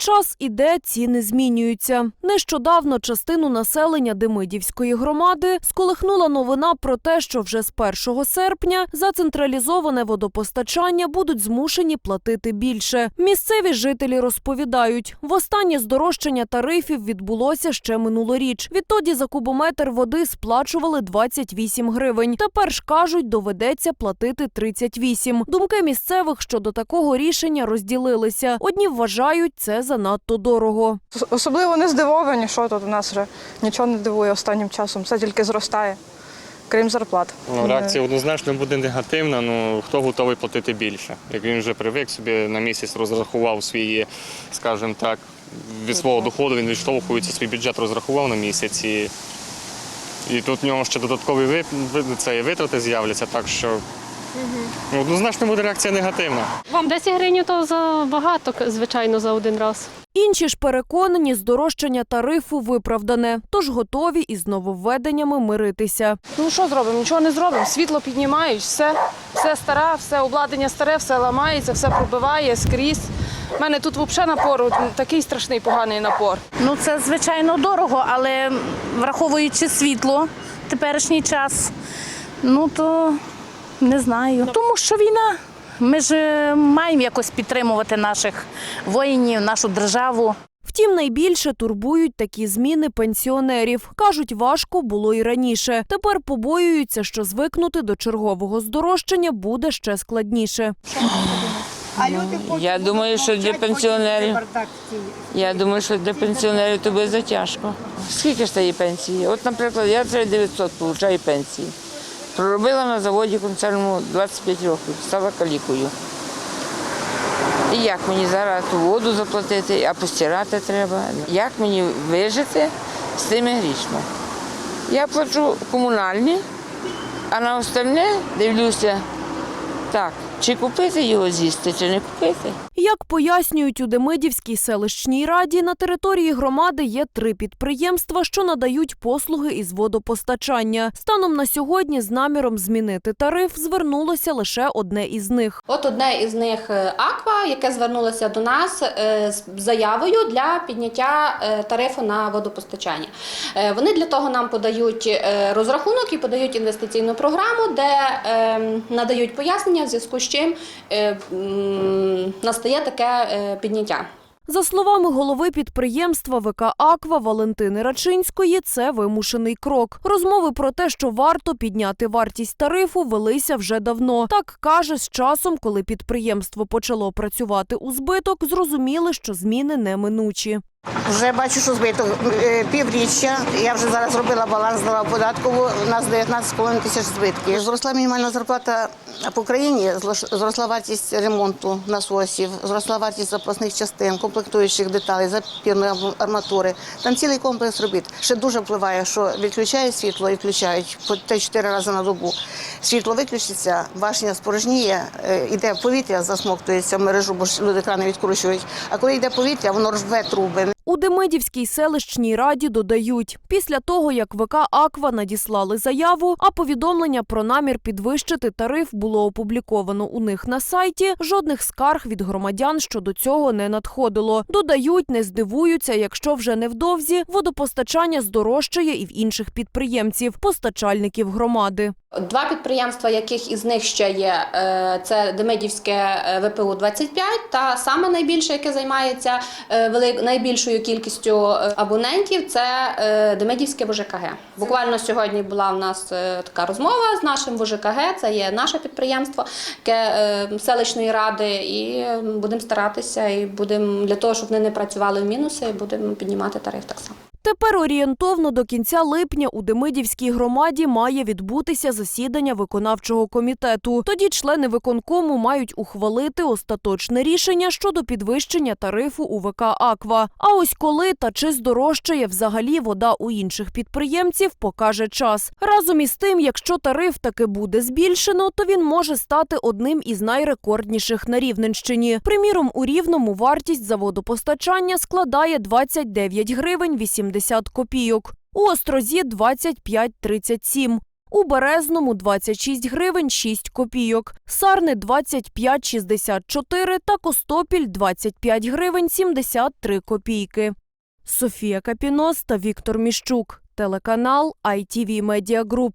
Час іде, ціни змінюються. Нещодавно частину населення Демидівської громади сколихнула новина про те, що вже з 1 серпня за централізоване водопостачання будуть змушені платити більше. Місцеві жителі розповідають, востаннє здорожчання тарифів відбулося ще минулоріч. Відтоді за кубометр води сплачували 28 гривень. Тепер ж кажуть, доведеться платити 38. Думки місцевих щодо такого рішення розділилися. Одні вважають це занадто дорого. Особливо не здивовані, що тут у нас вже нічого не дивує останнім часом. Все тільки зростає, крім зарплат. Ну, реакція однозначно буде негативна. Ну хто готовий платити більше? Як він вже привик собі на місяць розрахував свої, скажімо так, від свого доходу він відштовхується, свій бюджет розрахував на місяць. І, і тут в нього ще додаткові це, витрати з'являться, так що ну, однозначно буде реакція негативна. Вам 10 гривень то забагато, звичайно, за один раз. Інші ж переконані, здорожчання тарифу виправдане, тож готові із нововведеннями миритися. Ну що зробимо? Нічого не зробимо. Світло піднімають, все, все старе, все обладнання старе, все ламається, все пробиває скрізь. У мене тут взагалі напор, такий страшний поганий напор. Ну це звичайно дорого, але враховуючи світло теперішній час, ну то не знаю. Тому що війна. Ми ж е, маємо якось підтримувати наших воїнів, нашу державу. Втім, найбільше турбують такі зміни пенсіонерів. Кажуть, важко було і раніше. Тепер побоюються, що звикнути до чергового здорожчання буде ще складніше. Я думаю, що для пенсіонерів. Я думаю, що для пенсіонерів то буде затяжко. Скільки ж тієї пенсії? От, наприклад, я 3900 отримую пенсії. Проробила на заводі концерному 25 років, стала калікою. І як мені зараз воду заплатити, а постирати треба? Як мені вижити з тими грішми? Я плачу комунальні, а на остальне дивлюся, так, чи купити його з'їсти, чи не купити. Як пояснюють у Демидівській селищній раді, на території громади є три підприємства, що надають послуги із водопостачання. Станом на сьогодні з наміром змінити тариф звернулося лише одне із них. От одне із них е, Аква, яке звернулося до нас е, з заявою для підняття е, тарифу на водопостачання. Вони для того нам подають розрахунок і подають інвестиційну програму, де е, надають пояснення, в зв'язку з чим е, настає таке е, підняття. За словами голови підприємства ВК Аква Валентини Рачинської, це вимушений крок. Розмови про те, що варто підняти вартість тарифу, велися вже давно. Так каже, з часом, коли підприємство почало працювати у збиток, зрозуміли, що зміни неминучі. Вже бачу, що збиток Е, півріччя. Я вже зараз зробила баланс, здала податкову. У нас 19,5 тисяч збитків. Зросла мінімальна зарплата по країні, зросла вартість ремонту насосів, зросла вартість запасних частин, комплектуючих деталей, запірної арматури. Там цілий комплекс робіт. Ще дуже впливає, що відключають світло і включають по 3-4 рази на добу. Світло виключиться, башня спорожніє, е, йде повітря, засмоктується в мережу, бо ж люди крани відкручують. А коли йде повітря, воно рве труби. У Демидівській селищній раді додають, після того, як ВК Аква надіслали заяву, а повідомлення про намір підвищити тариф було опубліковано у них на сайті, жодних скарг від громадян щодо цього не надходило. Додають, не здивуються, якщо вже невдовзі водопостачання здорожчає і в інших підприємців, постачальників громади. Два підприємства, яких із них ще є, е, це Демидівське е, ВПУ 25 та саме найбільше, яке займається е, велик- найбільшою кількістю абонентів, це Демидівське ВЖКГ. Буквально сьогодні була в нас така розмова з нашим ВЖКГ. Це є наше підприємство яке, селищної ради, і будемо старатися і будемо для того, щоб вони не працювали в мінуси, будемо піднімати тариф так само. Тепер орієнтовно до кінця липня у Демидівській громаді має відбутися засідання виконавчого комітету. Тоді члени виконкому мають ухвалити остаточне рішення щодо підвищення тарифу у ВК Аква. А ось коли та чи здорожчає взагалі вода у інших підприємців, покаже час. Разом із тим, якщо тариф таки буде збільшено, то він може стати одним із найрекордніших на Рівненщині. Приміром, у Рівному вартість за водопостачання складає 29 гривень 80 копійок. У Острозі 25,37. У Березному 26 гривень 6 копійок, Сарни 25,64 та Костопіль 25 гривень 73 копійки. Софія Капінос та Віктор Міщук. Телеканал ITV Media Group.